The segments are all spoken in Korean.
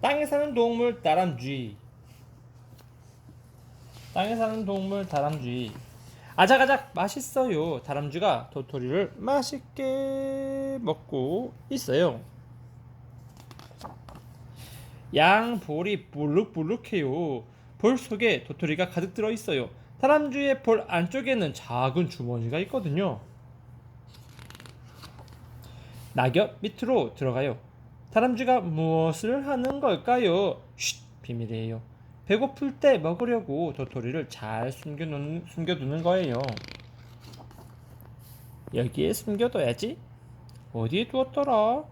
땅에 사는 동물 다람쥐. 땅에 사는 동물 다람쥐. 아작아작 맛있어요. 다람쥐가 도토리를 맛있게 먹고 있어요. 양 볼이 볼룩볼룩해요. 볼 속에 도토리가 가득 들어 있어요. 다람쥐의 볼 안쪽에는 작은 주머니가 있거든요. 낙엽 밑으로 들어가요. 다람쥐가 무엇을 하는 걸까요? 쉿, 비밀이에요. 배고플 때 먹으려고 도토리를 잘 숨겨놓는, 숨겨두는 거예요. 여기에 숨겨둬야지. 어디에 두었더라?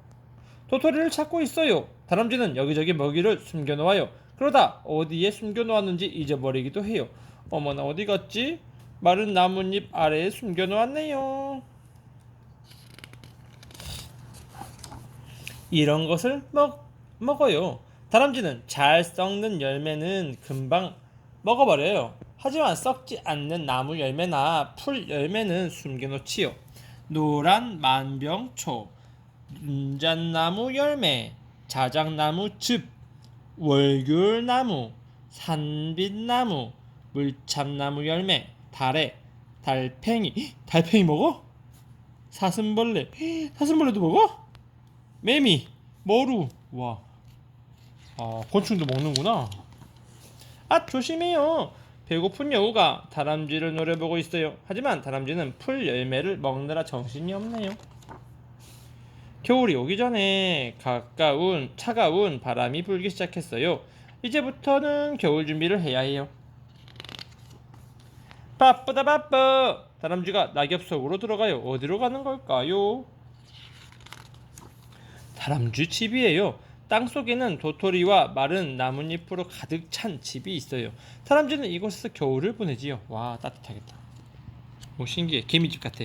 도토리를 찾고 있어요. 다람쥐는 여기저기 먹이를 숨겨놓아요. 그러다 어디에 숨겨놓았는지 잊어버리기도 해요. 어머나 어디 갔지? 마른 나뭇잎 아래에 숨겨놓았네요. 이런 것을 먹, 먹어요. 다람쥐는 잘 썩는 열매는 금방 먹어버려요. 하지만 썩지 않는 나무 열매나 풀 열매는 숨겨놓지요. 노란 만병초, 눈잣나무 열매, 자작나무 즙, 월귤나무, 산빛나무, 물참나무 열매, 달에, 달팽이, 헉, 달팽이 먹어? 사슴벌레, 헉, 사슴벌레도 먹어? 매미, 머루, 와, 아 곤충도 먹는구나. 아 조심해요. 배고픈 여우가 다람쥐를 노려보고 있어요. 하지만 다람쥐는 풀 열매를 먹느라 정신이 없네요. 겨울이 오기 전에 가까운 차가운 바람이 불기 시작했어요. 이제부터는 겨울 준비를 해야 해요. 바쁘다 바빠. 다람쥐가 낙엽 속으로 들어가요. 어디로 가는 걸까요? 다람쥐 집이에요. 땅 속에는 도토리와 마른 나뭇잎으로 가득 찬 집이 있어요. 다람쥐는 이곳에서 겨울을 보내지요. 와 따뜻하겠다. 오 신기해. 개미집 같아.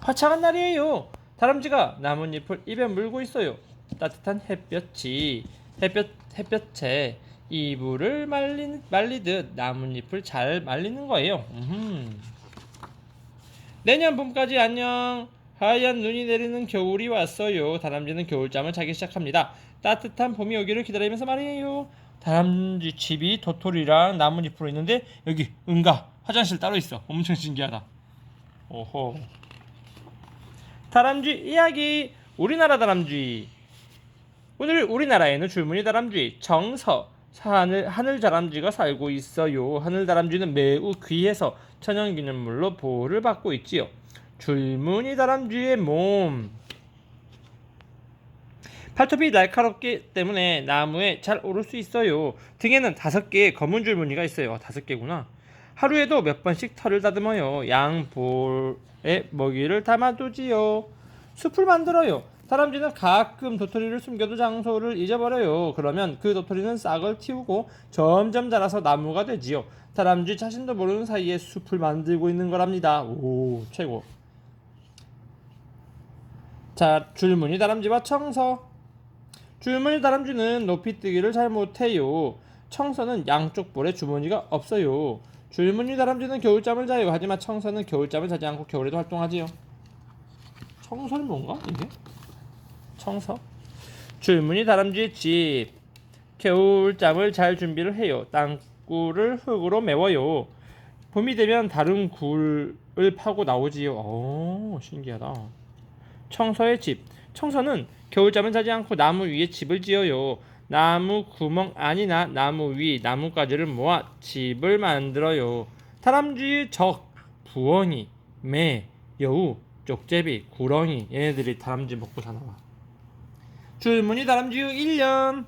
화창한 날이에요. 다람쥐가 나뭇잎을 입에 물고 있어요. 따뜻한 햇볕이 햇볕 햇볕에 이불을 말리, 말리듯 나뭇잎을 잘 말리는 거예요. 음흠. 내년 봄까지 안녕. 하얀 눈이 내리는 겨울이 왔어요. 다람쥐는 겨울잠을 자기 시작합니다. 따뜻한 봄이 오기를 기다리면서 말이에요. 다람쥐 집이 도토리랑 나뭇잎으로 있는데 여기 응가 화장실 따로 있어. 엄청 신기하다. 오호. 다람쥐 이야기. 우리나라 다람쥐. 오늘 우리나라에는 줄무늬 다람쥐, 정서, 하늘, 하늘 다람쥐가 살고 있어요. 하늘 다람쥐는 매우 귀해서 천연기념물로 보호를 받고 있지요. 줄무늬 다람쥐의 몸. 발톱이 날카롭기 때문에 나무에 잘 오를 수 있어요. 등에는 다섯 개의 검은 줄무늬가 있어요. 아, 다섯 개구나. 하루에도 몇 번씩 털을 다듬어요. 양볼에 먹이를 담아두지요. 숲을 만들어요. 다람쥐는 가끔 도토리를 숨겨둔 장소를 잊어버려요. 그러면 그 도토리는 싹을 틔우고 점점 자라서 나무가 되지요. 다람쥐 자신도 모르는 사이에 숲을 만들고 있는 거랍니다. 오, 최고. 자, 줄무늬 다람쥐와 청서. 줄무늬 다람쥐는 높이 뜨기를 잘 못해요. 청서는 양쪽 볼에 주머니가 없어요. 줄무늬 다람쥐는 겨울잠을 자요. 하지만 청서는 겨울잠을 자지 않고 겨울에도 활동하지요. 청서는 뭔가 이게? 청서? 줄무늬 다람쥐의 집. 겨울잠을 잘 준비를 해요. 땅굴을 흙으로 메워요. 봄이 되면 다른 굴을 파고 나오지요. 오, 신기하다. 청서의 집. 청서는 겨울잠을 자지 않고 나무 위에 집을 지어요. 나무 구멍 안이나 나무 위 나뭇가지를 모아 집을 만들어요. 다람쥐의 적, 부엉이, 매, 여우, 쪽제비, 구렁이 얘네들이 다람쥐 먹고 사나 봐. 줄무늬 다람쥐의 1년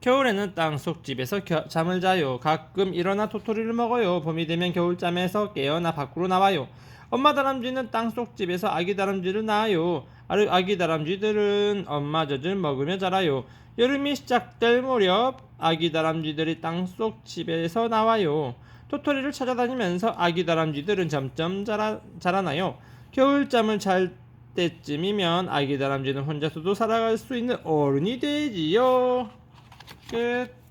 겨울에는 땅속 집에서 겨- 잠을 자요. 가끔 일어나 도토리를 먹어요. 봄이 되면 겨울잠에서 깨어나 밖으로 나와요. 엄마 다람쥐는 땅속 집에서 아기 다람쥐를 낳아요. 아기 다람쥐들은 엄마 젖을 먹으며 자라요. 여름이 시작될 무렵 아기 다람쥐들이 땅속 집에서 나와요. 도토리를 찾아다니면서 아기 다람쥐들은 점점 자라, 자라나요. 겨울잠을 잘 때쯤이면 아기 다람쥐는 혼자서도 살아갈 수 있는 어른이 되지요. 끝.